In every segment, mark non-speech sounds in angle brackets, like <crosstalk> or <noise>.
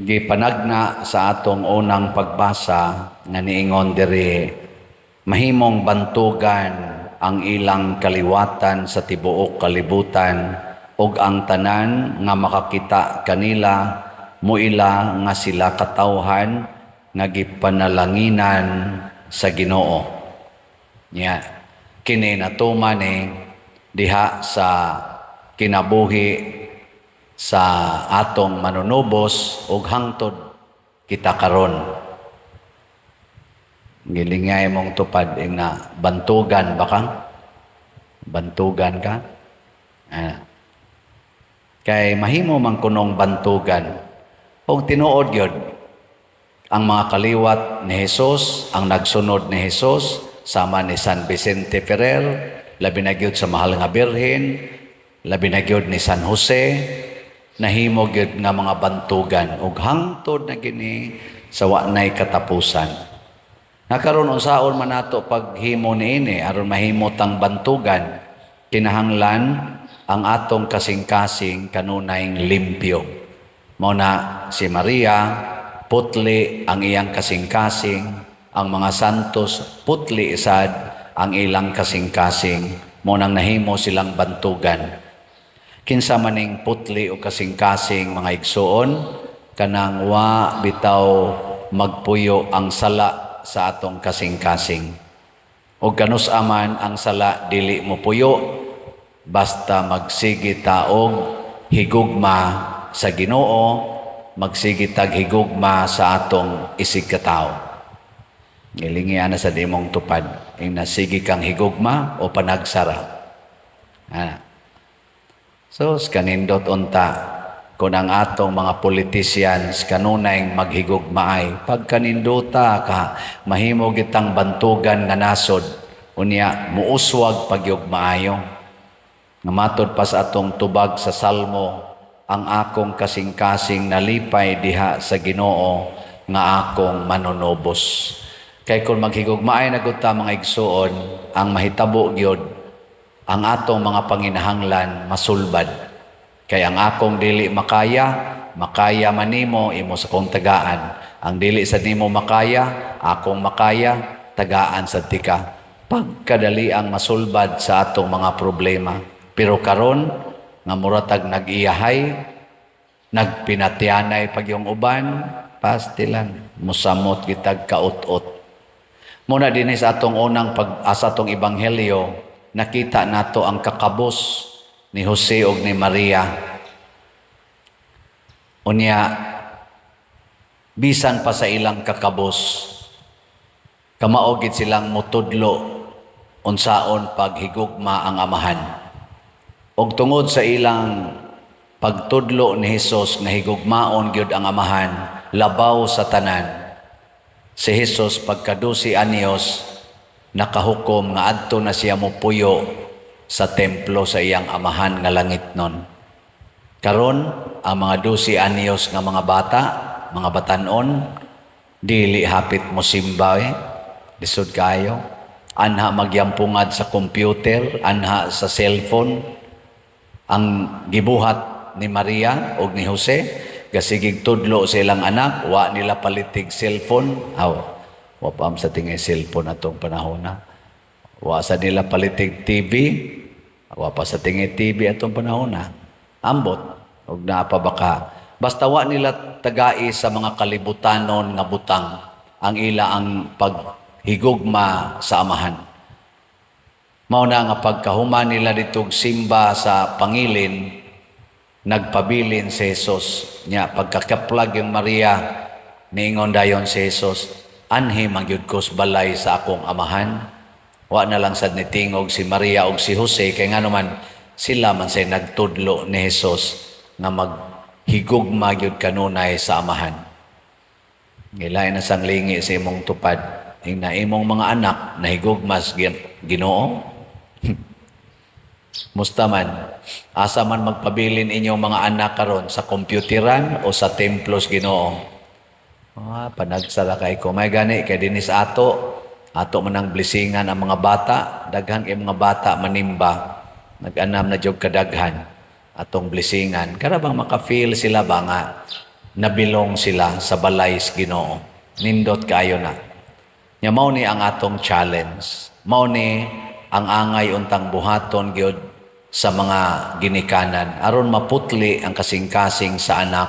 gipanagna sa atong unang pagbasa nga niingon diri mahimong bantugan ang ilang kaliwatan sa tibuok kalibutan ug ang tanan nga makakita kanila muila nga sila katawhan nga gipanalanginan sa Ginoo. Nya kini natuman ni diha sa kinabuhi sa atong manunubos ug hangtod kita karon. Gilingay mong tupad ing na bantugan ba ka? Bantugan ka? Ah. Kay mahimo man kunong bantugan. Og tinuod gyud ang mga kaliwat ni Jesus, ang nagsunod ni Jesus, sama ni San Vicente Ferrer, labi na sa mahal nga birhen, labi na ni San Jose, nahimo gyud nga mga bantugan ug hangtod na gini sa wa nay katapusan. Nakaroon unsaon man nato paghimo niini aron mahimo tang bantugan kinahanglan ang atong kasing-kasing kanunay limpyo. Mao na si Maria putli ang iyang kasing-kasing, ang mga santos putli isad ang ilang kasing-kasing, mo nang nahimo silang bantugan. Kinsa maning putli o kasing-kasing mga igsuon, kanang wa bitaw magpuyo ang sala sa atong kasing-kasing. O ganus aman ang sala dili mo puyo, basta magsigi taog higugma sa Ginoo, magsigi tag higugma sa atong isig katao. Gilingi ana sa dimong tupad, ing nasigi kang higugma o panagsara. Ana. So, kanindot unta, kung ang atong mga politicians kanunay maghigugmaay, pag kaninduta ka, mahimo gitang bantugan nga nasod, unya muuswag pagyog maayo. Nga matod pa sa atong tubag sa salmo, ang akong kasing-kasing nalipay diha sa ginoo nga akong manunobos. Kay kung maghigugmaay na mga igsuon, ang mahitabo gyud ang atong mga panginahanglan masulbad. Kay ang akong dili makaya, makaya manimo imo sa kong tagaan. Ang dili sa nimo makaya, akong makaya, tagaan sa tika. Pagkadali ang masulbad sa atong mga problema. Pero karon nga muratag nag-iyahay, nagpinatyanay pag yung uban, pastilan, musamot kitag kaut-ut. Muna din sa atong unang pag asa atong ebanghelyo, nakita nato ang kakabos ni Jose ug ni Maria. Unya bisan pa sa ilang kakabos kamaogit silang mutudlo unsaon paghigugma ang amahan. Og tungod sa ilang pagtudlo ni Hesus nga higugmaon gyud ang amahan, labaw sa tanan. Si Hesus pagkadusi anyos nakahukom nga adto na siya mopuyo sa templo sa iyang amahan nga langit nun. Karon ang mga dusi anyos nga mga bata, mga batanon, dili hapit mo simba eh. Lisod kayo. Anha magyampungad sa computer, anha sa cellphone. Ang gibuhat ni Maria o ni Jose, gasigig tudlo sa ilang anak, wa nila palitig cellphone. Aw, wa pa am sa tingay cellphone atong panahon na. Wa sa nila palitig TV, wa pa sa tingay TV atong panahon na. Ambot, og naa pa baka. Basta wa nila tagai sa mga kalibutanon nga butang ang ila ang paghigugma sa amahan. Mao na nga pagkahuman nila ditog simba sa pangilin, nagpabilin si Jesus. Nya pagkakaplag yung Maria, niingon dayon si Jesus, anhi magyud kos balay sa akong amahan. Wa na lang sad ni tingog si Maria og si Jose kay nga naman sila man say nagtudlo ni Jesus nga maghigugma gyud kanunay sa amahan. Ngilay na sang lingi sa imong tupad, ing na imong mga anak nahigugmas gin- Ginoo. <laughs> Musta man, asa man magpabilin inyong mga anak karon sa kompyuteran o sa templos Ginoo. Ah, panagsara kay ko. May gani kay dinis ato. Ato man ang blisingan ang mga bata, daghan kay mga bata manimba. Nag-anam na jog kadaghan atong blisingan. Kara bang maka-feel sila ba nga nabilong sila sa balay sa Ginoo. Nindot kayo na. Nya mao ni ang atong challenge. Mao ni ang angay untang buhaton gyud sa mga ginikanan aron maputli ang kasing-kasing sa anak,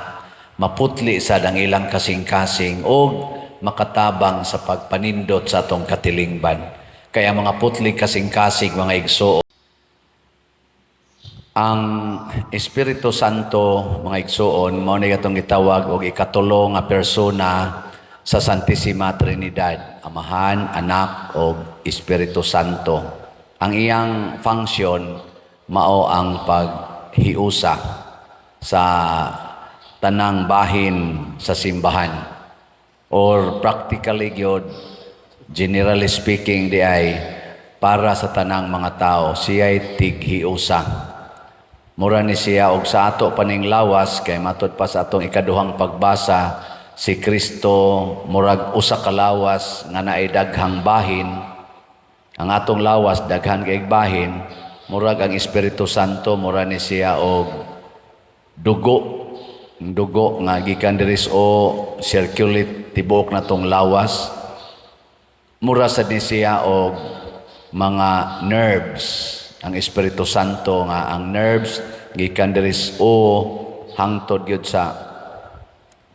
maputli sa ang ilang kasing-kasing o makatabang sa pagpanindot sa atong katilingban. Kaya mga putli kasing-kasing mga igsuo ang Espiritu Santo, mga igsuon, mao ni katong gitawag og ikatulo nga persona sa Santissima Trinidad, Amahan, Anak o Espiritu Santo. Ang iyang function mao ang paghiusa sa tanang bahin sa simbahan. Or practically gyud generally speaking di ay para sa tanang mga tao siya'y tighiusa. Mura ni siya og sa ato paning lawas kay matud pa sa atong ikaduhang pagbasa si Kristo murag usa ka lawas nga naay daghang bahin. Ang atong lawas daghan kay bahin, murag ang Espiritu Santo mura ni siya og dugo dugo nga gikan diri o circulate tibuok na tong lawas. Mura sa ni siya og mga nerves. Ang Espiritu Santo nga ang nerves gikan diri o hangtod gyud sa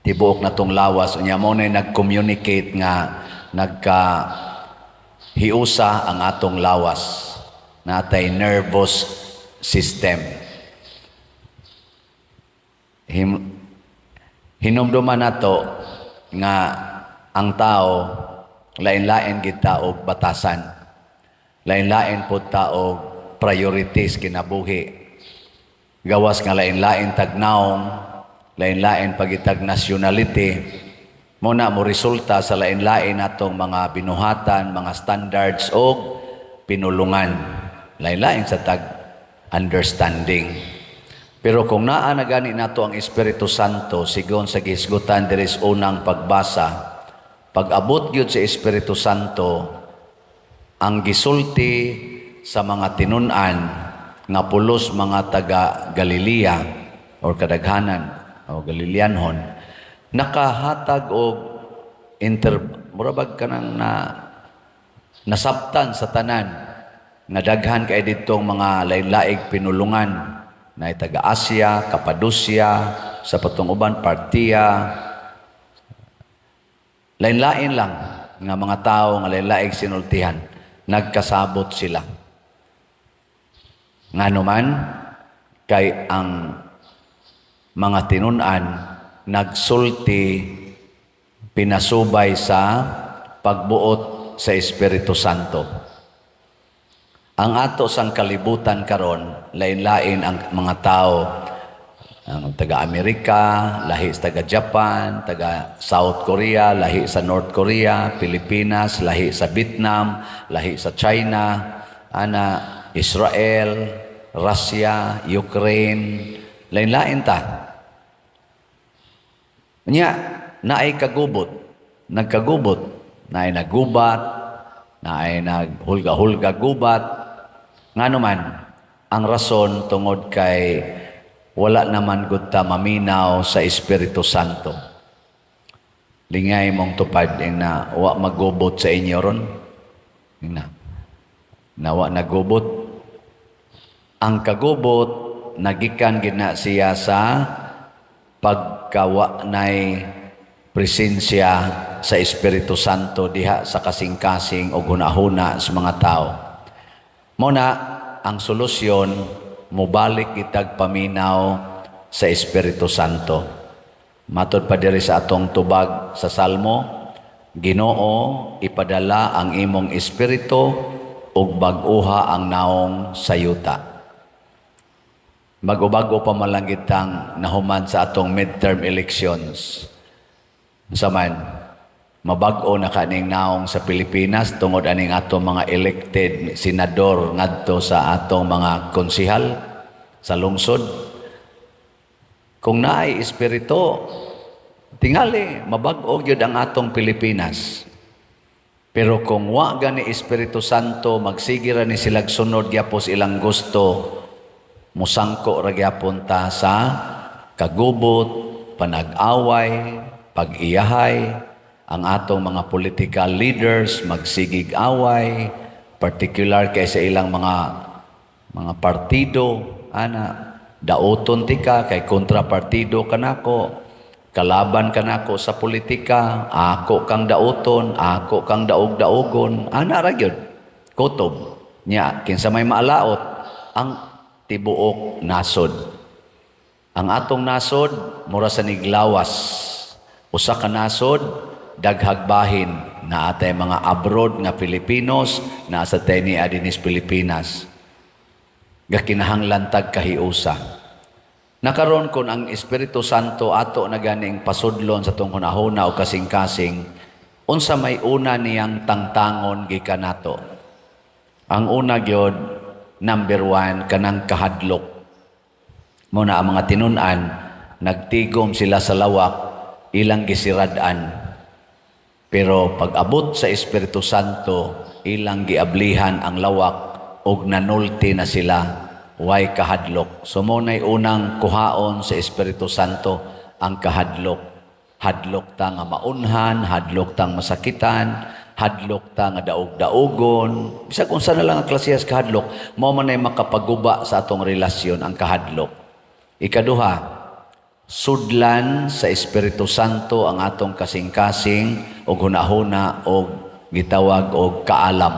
tibuok na tong lawas. Unya mo na nag-communicate nga nagka hiusa ang atong lawas. Natay nervous system. Him, hinumduman nato nga ang tao lain-lain kita og batasan. Lain-lain po ta og priorities kinabuhi. Gawas nga lain-lain tagnaong lain-lain pagitag nationality mo na mo resulta sa lain-lain natong mga binuhatan mga standards o pinulungan. Lain-lain sa tag understanding pero kung naa na gani nato ang Espiritu Santo sigon sa gisgutan diri sa unang pagbasa pag abot gyud sa Espiritu Santo ang gisulti sa mga tinunan nga pulos mga taga Galilea or kadaghanan o Galileanhon nakahatag og inter murabag kanang na nasabtan sa tanan nga daghan kay ditong mga lain-laing pinulungan na taga Asia, Kapadosya, sa patong uban Partia. Lain-lain lang nga mga tao nga lain-laing sinultihan nagkasabot sila. Nga naman, kay ang mga tinunan nagsulti pinasubay sa pagbuot sa Espiritu Santo. Ang ato sang kalibutan karon lain-lain ang mga tao. Ang taga Amerika, lahi sa taga Japan, taga South Korea, lahi sa North Korea, Pilipinas, lahi sa Vietnam, lahi sa China, ana Israel, Russia, Ukraine, lain-lain ta. Nya, naay kagubot, nagkagubot, naay nagubat, naay naghulga-hulga gubat, nga naman, ang rason tungod kay wala naman gud ta maminaw sa Espiritu Santo. Lingay mong tupad ing na wa magubot sa inyo ron. Ing na. Nawa nagubot. Ang kagubot nagikan gina siya sa pagkawa nay presensya sa Espiritu Santo diha sa kasing-kasing o gunahuna sa mga tao. Muna, ang solusyon mubalik kitag paminaw sa Espiritu Santo. Matod pa diri sa atong tubag sa Salmo, Ginoo, ipadala ang imong espiritu ug bag-uha ang naong sayuta. Bago-bago pa malangitang nahuman sa atong midterm elections. Sa man, mabag-o na kaning naong sa Pilipinas tungod aning atong mga elected senador ngadto sa atong mga konsihal sa lungsod. Kung naay espiritu, tingali mabag-o gyud ang atong Pilipinas. Pero kung wa gani Espiritu Santo magsigira ni silag sunod gyapos ilang gusto musangko ra gyapon sa kagubot, panag-away, pag-iyahay, ang atong mga political leaders magsigig away, particular kay sa ilang mga mga partido, ana, dauton ti ka, kay kontrapartido ka nako, kalaban ka nako sa politika, ako kang dauton, ako kang daog-daogon, ana ra gyud. Kutob niya, kinsa may maalaot, ang tibuok nasod. Ang atong nasod, mura sa niglawas. Usa ka nasod, daghag bahin na atay mga abroad nga Pilipinos na sa teni adinis Pilipinas. Tag kahiusa. Nakaron kon ang Espiritu Santo ato na ganing pasudlon sa tong hunahuna o kasing-kasing unsa may una niyang tangtangon gikan nato. Ang una gyud number one kanang kahadlok. Muna ang mga tinunan nagtigom sila sa lawak ilang gisiradan. Pero pag abot sa Espiritu Santo ilang giablihan ang lawak og nanulti na sila way kahadlok. So mo na'y unang kuhaon sa Espiritu Santo ang kahadlok. Hadlok ta nga maunhan, hadlok tang masakitan, hadlok ta nga daog-daogon. Bisag unsa na lang ang klase sa kahadlok, mao man ay makapaguba sa atong relasyon ang kahadlok. Ikaduha, sudlan sa Espiritu Santo ang atong kasing-kasing o hunahuna o gitawag o kaalam.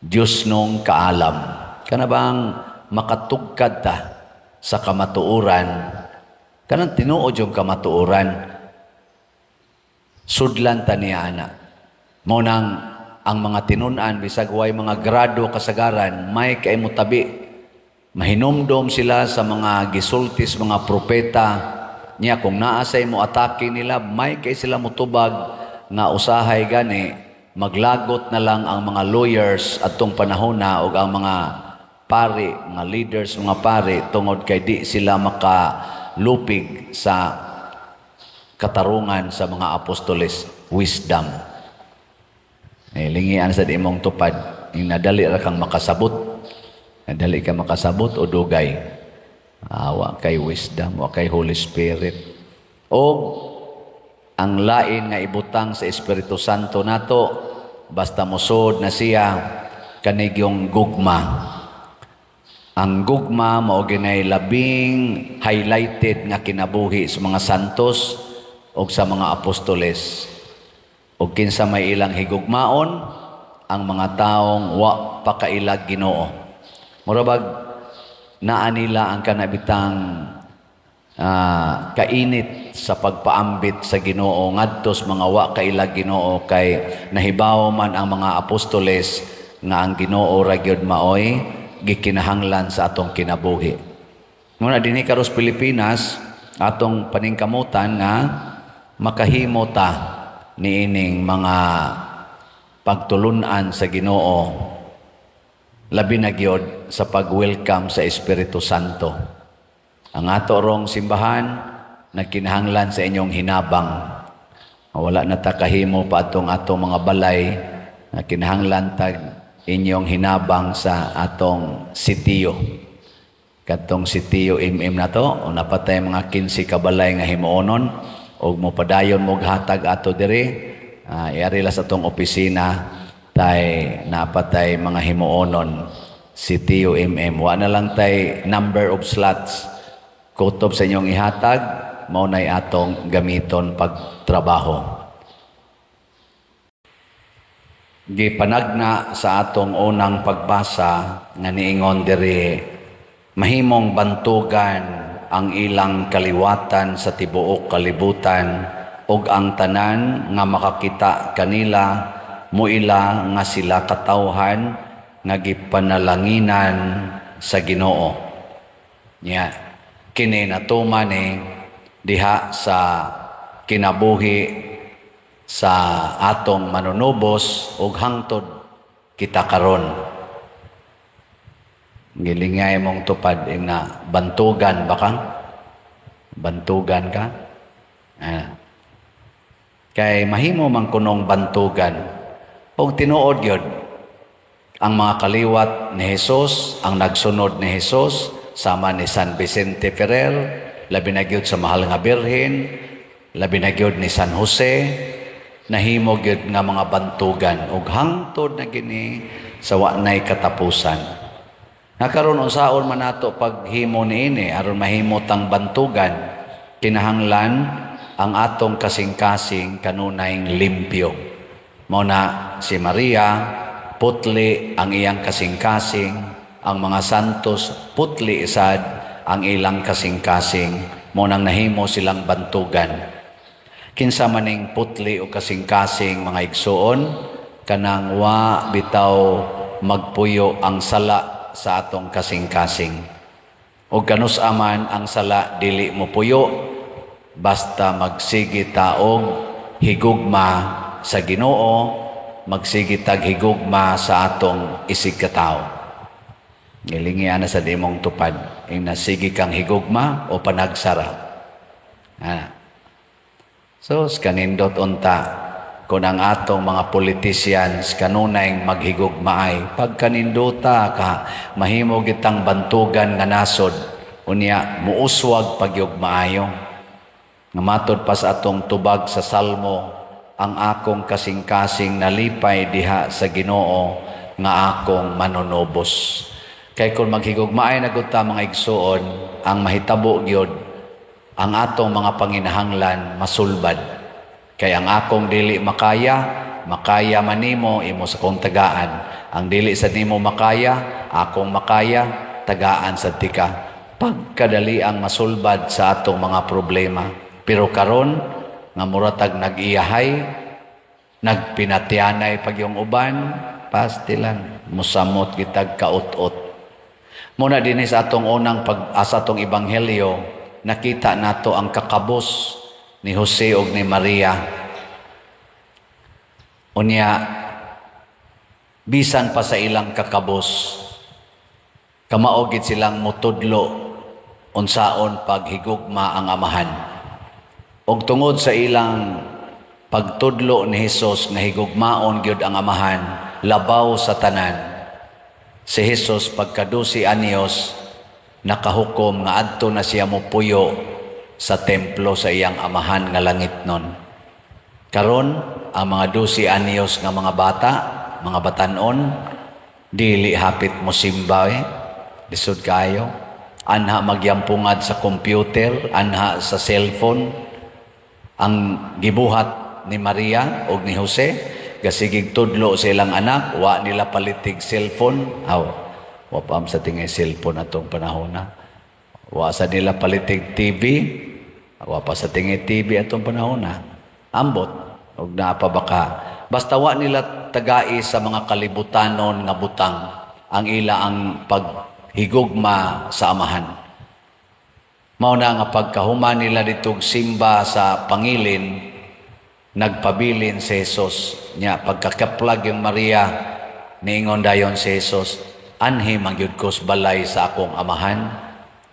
Diyos nung kaalam. Kana bang makatugkad ta sa kamatuuran? Kanang tinuod yung kamatuuran. Sudlan ta niya ana. Mo nang ang mga tinunan bisag way mga grado kasagaran may kay mutabi mahinumdom sila sa mga gisultis mga propeta. Niya kung naasay mo atake nila may kay sila mutubag nga usahay gani maglagot na lang ang mga lawyers atong panahon na o ang mga pari, mga leaders, mga pari tungod kay di sila makalupig sa katarungan sa mga apostoles wisdom. Eh, lingian sa di mong tupad yung nadali ra kang makasabot nadali ka makasabot o dugay. Awa kay wisdom wa kay Holy Spirit. O ang lain nga ibutang sa Espiritu Santo nato basta musod na siya kanig yung gugma. Ang gugma mao ginay labing highlighted nga kinabuhi sa mga santos o sa mga apostoles. O kinsa may ilang higugmaon ang mga taong wa pakailag Ginoo murabag naa nila ang kanabitang ah, kainit sa pagpaambit sa Ginoo. Ngadtos mga wa kailag Ginoo kay nahibaw man ang mga apostoles nga ang Ginoo ra maoy gikinahanglan sa atong kinabuhi. Muna dinhi karos Pilipinas atong paningkamutan nga makahimo ta niining mga pagtulunan sa Ginoo. Labi na sa pag-welcome sa Espiritu Santo. Ang ato rong simbahan nagkinahanglan sa inyong hinabang. Wala na ta kahimo pa atong atong mga balay na kinahanglan tag inyong hinabang sa atong sitiyo. Katong sitiyo im-im na to, o napatay mga 15 kabalay nga himuonon, o mo padayon mo hatag ato diri, uh, iarila sa atong opisina, tay napatay mga himuonon, sitiyo im-im. Wa na lang tay number of slots, kutob sa inyong ihatag, mao nay atong gamiton pagtrabaho. Gipanagna sa atong unang pagbasa nga niingon diri mahimong bantugan ang ilang kaliwatan sa tibuok kalibutan ug ang tanan nga makakita kanila muila nga sila katawhan nga gipanalanginan sa Ginoo. Nya kini natuman ni diha sa kinabuhi sa atong manunubos ug hangtod kita karon gilingay mong tupad na bantugan ba kang bantugan ka ah. kay mahimo man kunong bantugan ug tinuod gyud ang mga kaliwat ni Hesus ang nagsunod ni Hesus sama ni San Vicente Ferrer labi na gyud sa mahal nga birhen, labi na gyud ni San Jose, nahimo gyud nga mga bantugan ug hangtod na gini sa wa nay katapusan. Nakaroon unsaon man nato paghimo niini aron mahimo tang bantugan kinahanglan ang atong kasing-kasing kanunay limpyo. Mao na si Maria putli ang iyang kasing-kasing, ang mga santos putli isad ang ilang kasing-kasing, mo nahimo silang bantugan. Kinsa maning putli o kasing-kasing mga igsuon, kanang wa bitaw magpuyo ang sala sa atong kasing-kasing. O kanus aman ang sala dili mo puyo, basta magsigi taog higugma sa Ginoo, magsigi tag higugma sa atong isig katao. Gilingi ana sa dimong tupad, ing nasigi kang higugma o panagsara. Ana. So, kanindot unta, kung ang atong mga politicians kanunay maghigugmaay, pag kanindota ka, mahimo gitang bantugan nga nasod, unya muuswag pagyog maayo. Nga matod pa sa atong tubag sa salmo, ang akong kasing-kasing nalipay diha sa ginoo nga akong manonobos. Kay kung maghigugmaay na ta mga igsuon, ang mahitabo gyud ang atong mga panginahanglan masulbad. Kay ang akong dili makaya, makaya manimo imo sa kong tagaan. Ang dili sa nimo makaya, akong makaya, tagaan sa tika. Pagkadali ang masulbad sa atong mga problema. Pero karon nga muratag nag-iyahay, nagpinatyanay pag yung uban, pastilan, musamot kitag kaot-ot. Muna din sa atong unang pag-asa atong ebanghelyo, nakita nato ang kakabos ni Jose ug ni Maria. Unya, bisan pa sa ilang kakabos, kamaogit silang mutudlo unsaon paghigugma ang amahan. Og tungod sa ilang pagtudlo ni Hesus nga higugmaon gyud ang amahan, labaw sa tanan. Si Hesus pagkadusi anyos nakahukom nga adto na siya mopuyo sa templo sa iyang amahan nga langit nun. Karon ang mga dusi anyos nga mga bata, mga batanon, dili hapit mo simba eh. Lisod kayo. Anha magyampungad sa computer, anha sa cellphone. Ang gibuhat ni Maria o ni Jose, gasigig tudlo sa ilang anak, wa nila palitig cellphone. Aw, wa pa sa tingay cellphone atong panahon na. Wa sa nila palitig TV, wa pa sa tingay TV atong panahon na. Ambot, og naa baka. Basta wa nila tagai sa mga kalibutanon nga butang ang ila ang paghigugma sa amahan. Mao na nga pagkahuman nila ditog simba sa pangilin, nagpabilin si Jesus. Nya pagkakaplag yung Maria, niingon dayon si Jesus, anhi mangyud ko sa balay sa akong amahan.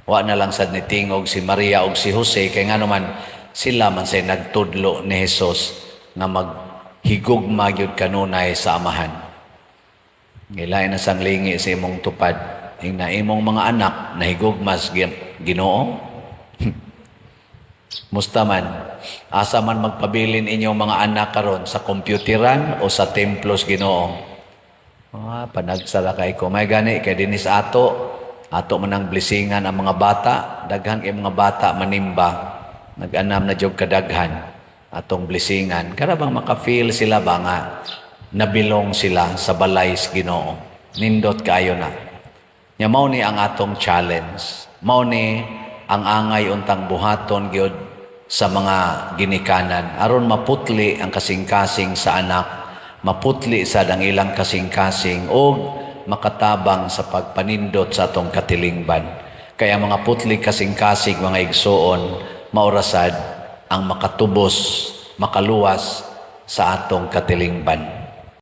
Wa na lang sad nitingog si Maria ug si Jose kay nga naman sila man say nagtudlo ni Jesus nga maghigugma gyud kanunay sa amahan. Ngilay na sang lingi sa imong tupad, ing na imong mga anak nahigugmas gin- Ginoo. Musta man, asa man magpabilin inyong mga anak karon sa kompyuteran o sa templos Ginoo. Ah, panagsara kay ko. May gani kay dinis ato, ato man ang blisingan ang mga bata, daghang yung mga bata manimba. Nag-anam na jog kadaghan atong blisingan. Kara bang maka-feel sila ba nga nabilong sila sa balay sa Ginoo. Nindot kayo na. Nya mao ni ang atong challenge. Mao ni ang angay untang buhaton gyud sa mga ginikanan aron maputli ang kasing-kasing sa anak, maputli sa dang ilang kasing-kasing ug makatabang sa pagpanindot sa atong katilingban. Kaya mga putli kasing-kasing mga igsoon maurasad ang makatubos, makaluwas sa atong katilingban.